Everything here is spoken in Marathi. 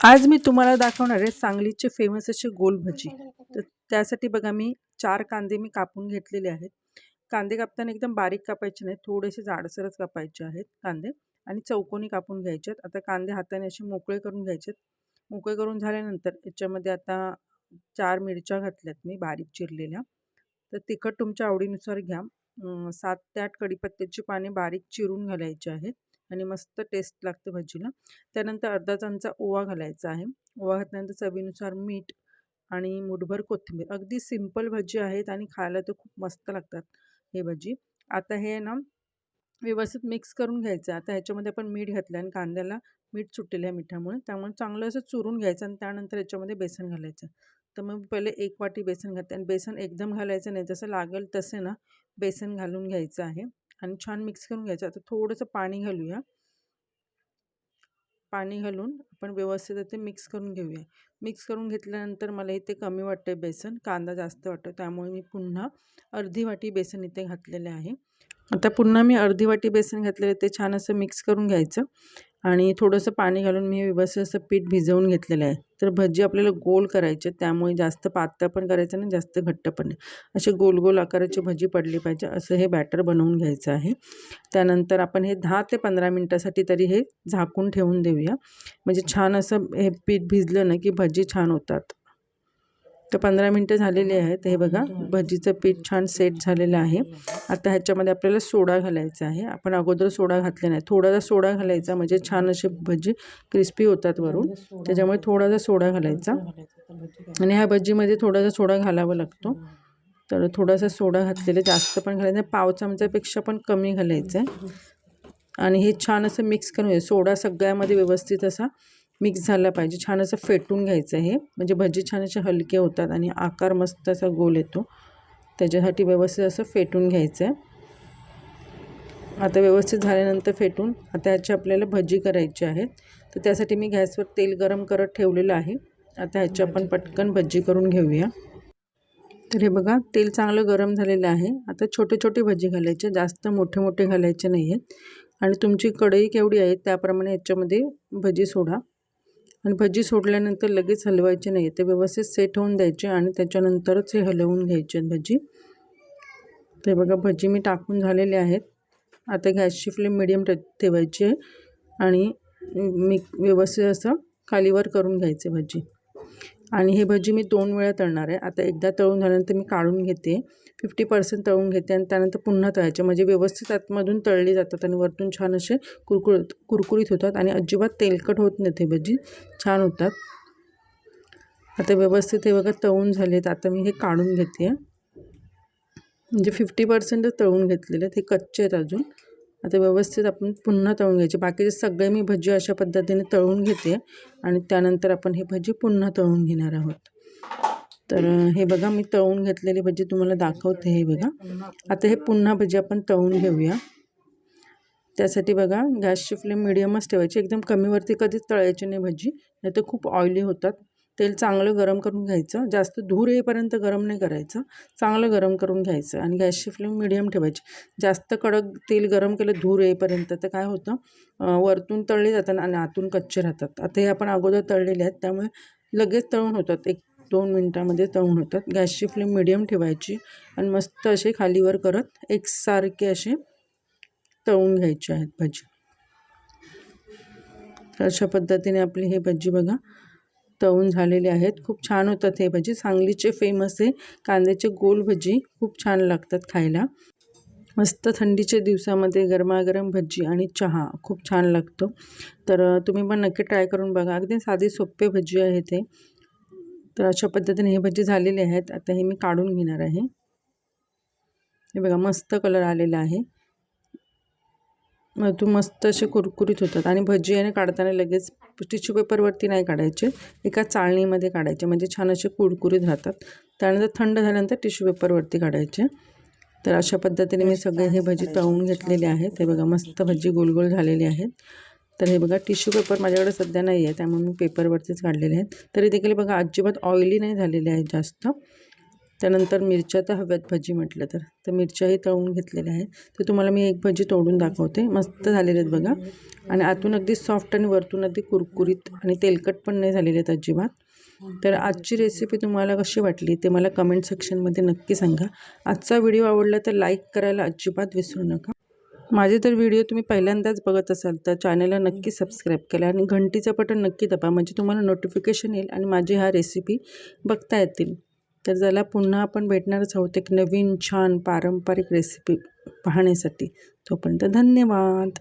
आज मी तुम्हाला दाखवणार आहे सांगलीचे फेमस असे गोल भजी. तर त्यासाठी बघा मी चार कांदे मी कापून घेतलेले आहेत. कांदे कापताना एकदम बारीक कापायचे नाही थोडेसे जाडसरच कापायचे आहेत कांदे आणि चौकोनी कापून घ्यायचे आहेत. आता कांदे हाताने असे मोकळे करून घ्यायचे आहेत. मोकळे करून झाल्यानंतर याच्यामध्ये आता चार मिरच्या घातल्यात मी बारीक चिरलेल्या. तर तिखट तुमच्या आवडीनुसार घ्या. सात ते आठ कडीपत्त्याची पाने बारीक चिरून घालायची आहेत. आणि मस्त टेस्ट लागते भजीला. त्यानंतर अर्धा चमचा ओवा घालायचा आहे. ओवा घातल्यानंतर चवीनुसार मीठ आणि मुठभर कोथिंबीर. अगदी सिंपल भजी आहेत आणि खायला तर खूप मस्त लागतात हे भजी. आता हे ना व्यवस्थित मिक्स करून घ्यायचं आता ह्याच्यामध्ये आपण मीठ घातलं आणि कांद्याला मीठ सुटलेलं आहे मिठामुळे. त्यामुळे चांगलं असं चुरून घ्यायचं आणि त्यानंतर याच्यामध्ये बेसन घालायचं. तर मग पहिले एक वाटी बेसन घालते आणि बेसन एकदम घालायचं नाही. जसं लागेल तसे ना बेसन घालून घ्यायचं आहे. आणि छान मिक्स करून घ्यायचं. आता थोडंसं पाणी घालूया. पाणी घालून आपण व्यवस्थित ते मिक्स करून घेऊया. मिक्स करून घेतल्यानंतर मला इथे कमी वाटते बेसन कांदा जास्त वाटतो त्यामुळे मी पुन्हा अर्धी वाटी बेसन इथे घातलेले आहे. आता पुन्हा मी अर्धी वाटी बेसन घातलेले ते छान असं मिक्स करून घ्यायचं. आणि थोडंसं पाणी घालून मी व्यवस्थित असं पीठ भिजवून घेतलेलं आहे. तर भजी आपल्याला गोल करायचे त्यामुळे जास्त पातळ पण करायचं नाही जास्त घट्ट पण नाही. असे गोल गोल आकाराची भजी पडली पाहिजे असं हे बॅटर बनवून घ्यायचं आहे. त्यानंतर आपण हे दहा ते पंधरा मिनटासाठी तरी हे झाकून ठेवून देऊया. म्हणजे छान असं हे पीठ भिजलं ना की भजी छान होतात. तर पंधरा मिनटं झालेली आहेत. हे बघा भजीचं पीठ छान सेट झालेलं आहे. आता ह्याच्यामध्ये आपल्याला सोडा घालायचा आहे. आपण अगोदर सोडा घातला नाही. थोडासा सोडा घालायचा म्हणजे छान असे भजी क्रिस्पी होतात वरून. त्याच्यामुळे थोडासा सोडा घालायचा. आणि ह्या भजीमध्ये थोडासा सोडा घालावा लागतो. तर थोडासा सोडा घातलेला जास्त पण घालायचा. पाव चमच्यापेक्षा पण कमी घालायचं आहे. आणि हे छान असं मिक्स करून सोडा सगळ्यामध्ये व्यवस्थित असा मिक्स झाला पाहिजे. छान असं फेटून घ्यायचं हे. म्हणजे भजी छान असे हलके होतात आणि आकार मस्त असा गोल येतो. त्याच्यासाठी व्यवस्थित असं फेटून घ्यायचं आहे. आता व्यवस्थित झाल्यानंतर फेटून आता ह्याची आपल्याला भजी करायची आहेत तर त्यासाठी मी गॅसवर तेल गरम करत ठेवलेलं आहे. आता ह्याची आपण पटकन भजी करून घेऊया. तर हे बघा तेल चांगलं गरम झालेलं आहे. आता छोटे छोटे भजी घालायचे. जास्त मोठे मोठे घालायचे नाही आहेत आणि तुमची कढई केवढी आहे त्याप्रमाणे याच्यामध्ये भजी सोडा. आणि भजी सोडल्यानंतर लगेच हलवायचे नाही. ते व्यवस्थित सेट होऊन द्यायचे आणि त्याच्यानंतरच हे हलवून घ्यायचे भजी. ते बघा भजी मी टाकून झालेले आहेत. आता गॅसची फ्लेम मिडियम ठेवायची आहे आणि मी व्यवस्थित असं खालीवर करून घ्यायचे भजी. आणि हे भजी मी दोन वेळा तळणार आहे. आता एकदा तळून झाल्यानंतर मी काढून घेते. फिफ्टी पर्सेंट तळून घेते आणि त्यानंतर पुन्हा तळायचे. म्हणजे व्यवस्थित आतमधून तळली जातात आणि वरतून छान असे कुरकुरीत कुरकुरीत होतात आणि अजिबात तेलकट होत नाही ते भजी. छान होतात. आता व्यवस्थित हे बघा तळून झालेत. आता मी हे काढून घेते. म्हणजे फिफ्टी पर्सेंटच तळून घेतलेले आहेत हे कच्चे आहेत अजून. आता व्यवस्थित आपण पुन्हा तळून घ्यायचे. बाकीचे सगळे मी भजी अशा पद्धतीने तळून घेते आणि त्यानंतर आपण हे भजी पुन्हा तळून घेणार आहोत. तर हे बघा मी तळून घेतलेली भजी तुम्हाला दाखवते हे बघा. आता हे पुन्हा भजी आपण तळून घेऊया. त्यासाठी बघा गॅसची फ्लेम मिडियमच ठेवायची. एकदम कमीवरती कधीच तळायची नाही भजी. नाही तर खूप ऑइली होतात. तेल चांगलं गरम करून घ्यायचं. जास्त धूर येईपर्यंत गरम नाही करायचं. चांगलं गरम करून घ्यायचं आणि गॅसची फ्लेम मिडियम ठेवायची. जास्त कडक तेल गरम केलं धूर येईपर्यंत तर काय होतं? वरतून तळले जातात आणि आतून कच्चे राहतात. आता हे आपण अगोदर तळलेले आहेत. त्यामुळे लगेच तळून होतात. एक दोन मिनटामध्ये तळून होतात. गॅसची फ्लेम मिडियम ठेवायची आणि मस्त असे खालीवर करत एकसारखे असे तळून घ्यायचे आहेत भजी. अशा पद्धतीने आपली हे भजी बघा तळून झालेले आहेत. खूप छान होतात हे भजी. सांगलीचे फेमस आहे कांद्याचे गोल भजी खूप छान लागतात खायला. मस्त थंडीच्या दिवसामध्ये गरमागरम भजी आणि चहा खूप छान लागतो. तर तुम्ही पण नक्की ट्राय करून बघा. अगदी साधी सोपे भजी आहे ते. तर अशा पद्धतीने हे भजी झालेले आहेत. आता हे मी काढून घेणार आहे. हे बघा मस्त कलर आलेला आहे. मग तू मस्त असे कुरकुरीत होतात आणि भजी आणि काढताना लगेच टिश्यू पेपरवरती नाही काढायचे. एका चाळणीमध्ये काढायचे. म्हणजे छान असे कुरकुरीत राहतात. त्यानंतर थंड झाल्यानंतर टिश्यू पेपरवरती काढायचे. तर अशा पद्धतीने मी सगळे हे भजी तळून घेतलेले आहेत. हे बघा मस्त भजी गोल गोल झालेले आहेत. तर हे बघा टिश्यू पेपर माझ्याकडे सध्या नाही आहे त्यामुळे मी पेपरवरतीच काढलेले आहेत. तरी देखील बघा अजिबात ऑइली नाही झालेले आहेत जास्त. त्यानंतर मिरच्या तर हव्यात भजी म्हटलं तर. तर मिरच्याही तळून घेतलेल्या आहेत. तर तुम्हाला मी एक भजी तोडून दाखवते. मस्त झालेले आहेत बघा. आणि आतून अगदी सॉफ्ट आणि वरतून अगदी कुरकुरीत आणि तेलकट पण नाही झालेले आहेत अजिबात. तर आजची रेसिपी तुम्हाला कशी वाटली ते मला कमेंट सेक्शनमध्ये नक्की सांगा. आजचा व्हिडिओ आवडला तर लाईक करायला अजिबात विसरू नका. माझे तर व्हिडिओ तुम्ही पहिल्यांदाच बघत असाल तर चॅनलला नक्की सबस्क्राईब करा आणि घंटीचं बटन नक्की दबा म्हणजे तुम्हाला नोटिफिकेशन येईल आणि माझी ह्या रेसिपी बघता येतील. तर ज्याला पुन्हा आपण भेटणारच आहोत एक नवीन छान पारंपरिक रेसिपी पाहण्यासाठी. तोपर्यंत धन्यवाद.